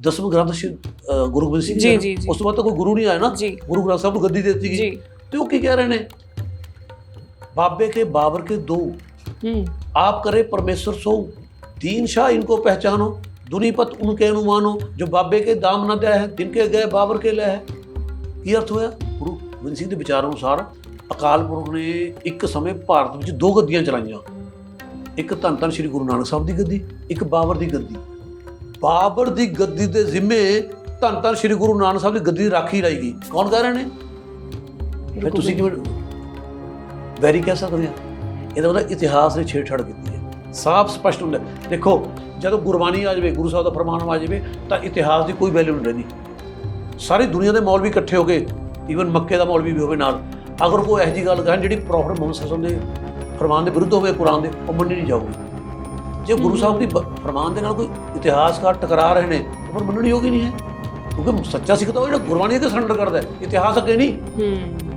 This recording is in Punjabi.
ਦਸਮ ਗ੍ਰੰਥ ਸ਼੍ਰੀ, ਅ, ਗੁਰੂ ਗੋਬਿੰਦ ਸਿੰਘ ਜੀ, ਨੇ। ਜੀ, ਜੀ। ਉਸ ਤੋਂ ਬਾਅਦ ਤਾਂ ਕੋਈ ਗੁਰੂ ਨਹੀਂ ਆਇਆ ਨਾ ਜੀ ਗੁਰੂ ਗ੍ਰੰਥ ਸਾਹਿਬ ਨੂੰ ਗੱਦੀ ਦੇ ਦਿੱਤੀ ਗਈ ਜੀ ਤੇ ਉਹ ਕੀ ਕਹਿ ਰਹੇ ਨੇ बाबे के बाबर के दो ਹੂੰ आप करे परमेश्वर सो दीन शाह इनको पहचानो दुनीपत उनके अनुमानो जो बाबे के दाम न दे है जिनके गए बाबर के ले है ਕੀ ਅਰਥ ਹੋਇਆ ਗੁਰੂ ਗੋਬਿੰਦ ਸਿੰਘ ਦੇ ਵਿਚਾਰਾਂ ਅਨੁਸਾਰ ਅਕਾਲ ਪੁਰਖ ਨੇ ਇੱਕ ਸਮੇਂ ਭਾਰਤ ਵਿੱਚ ਦੋ ਗੱਦੀਆਂ ਚਲਾਈਆਂ ਇੱਕ ਧੰਨ ਧੰਨ ਸ੍ਰੀ ਗੁਰੂ ਨਾਨਕ ਸਾਹਿਬ ਦੀ ਗੱਦੀ ਇੱਕ ਬਾਬਰ ਦੀ ਗੱਦੀ ਬਾਬਰ ਦੀ ਗੱਦੀ ਦੇ ਜ਼ਿੰਮੇ ਧੰਨ ਧੰਨ ਸ੍ਰੀ ਗੁਰੂ ਨਾਨਕ ਸਾਹਿਬ ਦੀ ਗੱਦੀ ਦੀ ਰਾਖੀ ਲਾਈ ਗਈ। ਕੌਣ ਕਹਿ ਰਹੇ ਨੇ? ਫਿਰ ਤੁਸੀਂ ਕਿਵੇਂ ਵੈਰੀ ਕਹਿ ਸਕਦੇ ਆ ਇਹਦਾ ਮਤਲਬ ਇਤਿਹਾਸ ਨੇ ਛੇੜਛਾੜ ਕੀਤੀ ਹੈ। ਸਾਫ਼ ਸਪਸ਼ਟ ਹੁੰਦਾ। ਦੇਖੋ ਜਦੋਂ ਗੁਰਬਾਣੀ ਆ ਜਾਵੇ ਗੁਰੂ ਸਾਹਿਬ ਦਾ ਫਰਮਾਨ ਆ ਜਾਵੇ ਤਾਂ ਇਤਿਹਾਸ ਦੀ ਕੋਈ ਵੈਲਿਊ ਨਹੀਂ ਰਹਿੰਦੀ। ਸਾਰੀ ਦੁਨੀਆ ਦੇ ਮੌਲਵੀ ਇਕੱਠੇ ਹੋ ਗਏ। ਈਵਨ ਮੱਕੇ ਦਾ ਮੌਲਵੀ ਵੀ ਹੋਵੇ ਨਾਲ। ਅਗਰ ਕੋਈ ਇਹੋ ਜਿਹੀ ਗੱਲ ਕਹਿਣ ਜਿਹੜੀ ਪ੍ਰੋਫੈਟ ਮੁਹੰਮਦ ਸੱਲਮ ਦੇ ਫਰਮਾਨ ਦੇ ਵਿਰੁੱਧ ਹੋਵੇ ਕੁਰਾਨ ਦੇ ਉਹ ਮੰਨੀ ਨਹੀਂ ਜਾਊਗੀ। ਜੇ ਗੁਰੂ ਸਾਹਿਬ ਦੀ ਫਰਮਾਨ ਦੇ ਨਾਲ ਕੋਈ ਇਤਿਹਾਸਕਾਰ ਟਕਰਾ ਰਹੇ ਨੇ, ਤਾਂ ਫਿਰ ਮੰਨਣੀ ਹੋਗੀ ਨਹੀਂ ਹੈ। ਕਿਉਂਕਿ ਸੱਚਾ ਸਿੱਖ ਤਾਂ ਉਹ ਜਿਹੜਾ ਗੁਰਬਾਣੀ ਦੇ ਸਰੈਂਡਰ ਕਰਦਾ ਹੈ, ਇਤਿਹਾਸ ਅੱਗੇ ਨਹੀਂ। ਹੂੰ।